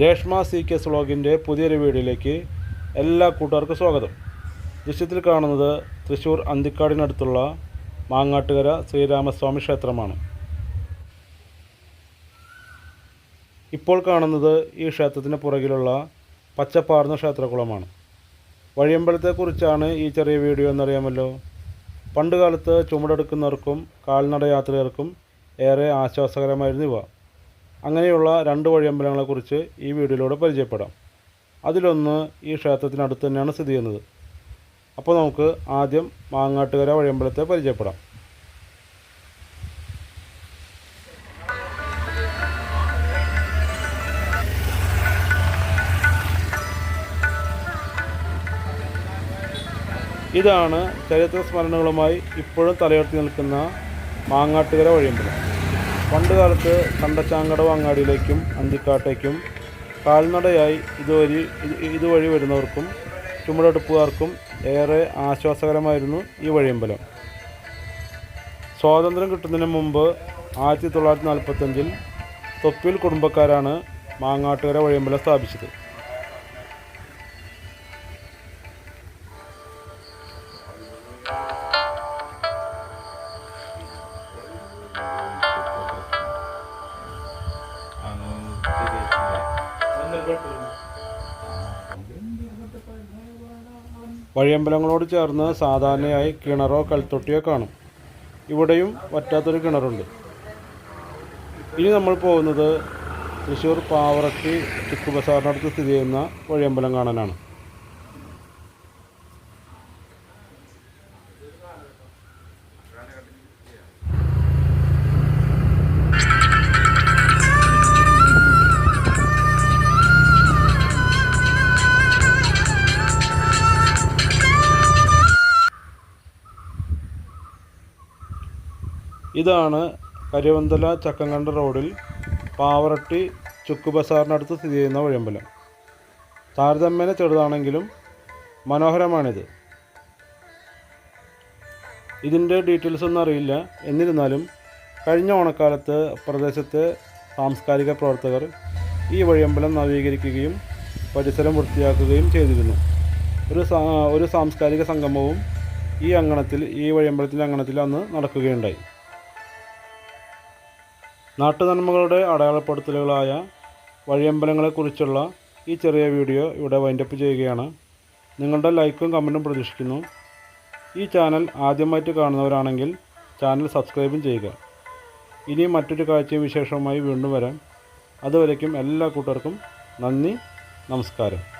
Reshma C K വ്ളോഗിന്റെ പുതിയൊരു വീഡിയോയിലേക്ക് എല്ലാ കൂട്ടുകാർക്കും സ്വാഗതം. ദൃശ്യത്തിൽ കാണുന്നത് തൃശ്ശൂർ അന്തിക്കാടിനടുത്തുള്ള മാങ്ങാട്ടുകര ശ്രീരാമസ്വാമി ക്ഷേത്രമാണ്. ഇപ്പോൾ കാണുന്നത് ഈ ക്ഷേത്രത്തിന് പുറകിലുള്ള പച്ചപ്പാർന്ന ക്ഷേത്രകുളമാണ്. വഴിയമ്പലത്തെക്കുറിച്ചാണ് ഈ ചെറിയ വീഡിയോ എന്നറിയാമല്ലോ. പണ്ടുകാലത്ത് ചുമടെടുക്കുന്നവർക്കും കാൽനട യാത്രികർക്കും ഏറെ ആശ്വാസകരമായിരുന്നു ഇവ. അങ്ങനെയുള്ള രണ്ട് വഴിയമ്പലങ്ങളെക്കുറിച്ച് ഈ വീഡിയോയിലൂടെ പരിചയപ്പെടാം. അതിലൊന്ന് ഈ ക്ഷേത്രത്തിനടുത്ത് തന്നെയാണ് സ്ഥിതി ചെയ്യുന്നത്. അപ്പോൾ നമുക്ക് ആദ്യം മാങ്ങാട്ടുകര വഴിയമ്പലത്തെ പരിചയപ്പെടാം. ഇതാണ് ചരിത്ര സ്മരണകളുമായി ഇപ്പോഴും തലയുയർത്തി നിൽക്കുന്ന മാങ്ങാട്ടുകര വഴിയമ്പലം പണ്ട് കാലത്ത് കണ്ടച്ചാങ്കടവ് അങ്ങാടിയിലേക്കും അന്തിക്കാട്ടേക്കും കാൽനടയായി ഇതുവഴി ഇതുവഴി വരുന്നവർക്കും ചുമടെടുപ്പുകാർക്കും ഏറെ ആശ്വാസകരമായിരുന്നു ഈ വഴിയമ്പലം. സ്വാതന്ത്ര്യം കിട്ടുന്നതിന് മുമ്പ് ആയിരത്തി തൊള്ളായിരത്തി നാൽപ്പത്തഞ്ചിൽ തൊപ്പിൽ കുടുംബക്കാരാണ് മാങ്ങാട്ടുകര വഴിയമ്പലം സ്ഥാപിച്ചത്. വഴിയമ്പലങ്ങളോട് ചേർന്ന് സാധാരണയായി കിണറോ കൽത്തൊട്ടിയോ കാണും. ഇവിടെയും വറ്റാത്തൊരു കിണറുണ്ട്. ഇനി നമ്മൾ പോകുന്നത് തൃശ്ശൂർ പാവറട്ടി ചുക്ക് ബസാറിനടുത്ത് സ്ഥിതി ചെയ്യുന്ന വഴിയമ്പലം കാണാനാണ്. ഇതാണ് കരിവന്തല ചക്കങ്കണ്ട റോഡിൽ പാവറട്ടി ചുക്ക് ബസാറിനടുത്ത് സ്ഥിതി ചെയ്യുന്ന വഴിയമ്പലം. താരതമ്യേന ചെറുതാണെങ്കിലും മനോഹരമാണിത്. ഇതിന്റെ ഡീറ്റെയിൽസ് ഒന്നും അറിയില്ല. എന്നിരുന്നാലും കഴിഞ്ഞ ഓണക്കാലത്ത് പ്രദേശത്തെ സാംസ്കാരിക പ്രവർത്തകർ ഈ വഴിയമ്പലം നവീകരിക്കുകയും പരിസരം വൃത്തിയാക്കുകയും ചെയ്തിരുന്നു. ഒരു ഒരു സാംസ്കാരിക സംഗമവും ഈ അങ്കണത്തിൽ ഈ വഴിയമ്പലത്തിന്റെ അങ്കണത്തിൽ അന്ന് നടക്കുകയുണ്ടായി. നാട്ടുനന്മകളുടെ അടയാളപ്പെടുത്തലുകളായ വഴിയമ്പലങ്ങളെക്കുറിച്ചുള്ള ഈ ചെറിയ വീഡിയോ ഇവിടെ വൈൻഡപ്പ് ചെയ്യുകയാണ്. നിങ്ങളുടെ ലൈക്കും കമന്റും പ്രതീക്ഷിക്കുന്നു. ഈ ചാനൽ ആദ്യമായിട്ട് കാണുന്നവരാണെങ്കിൽ ചാനൽ സബ്സ്ക്രൈബും ചെയ്യുക. ഇനി മറ്റൊരു കാഴ്ചയും വിശേഷവുമായി വീണ്ടും വരാം. അതുവരയ്ക്കും എല്ലാ കൂട്ടർക്കും നന്ദി നമസ്കാരം.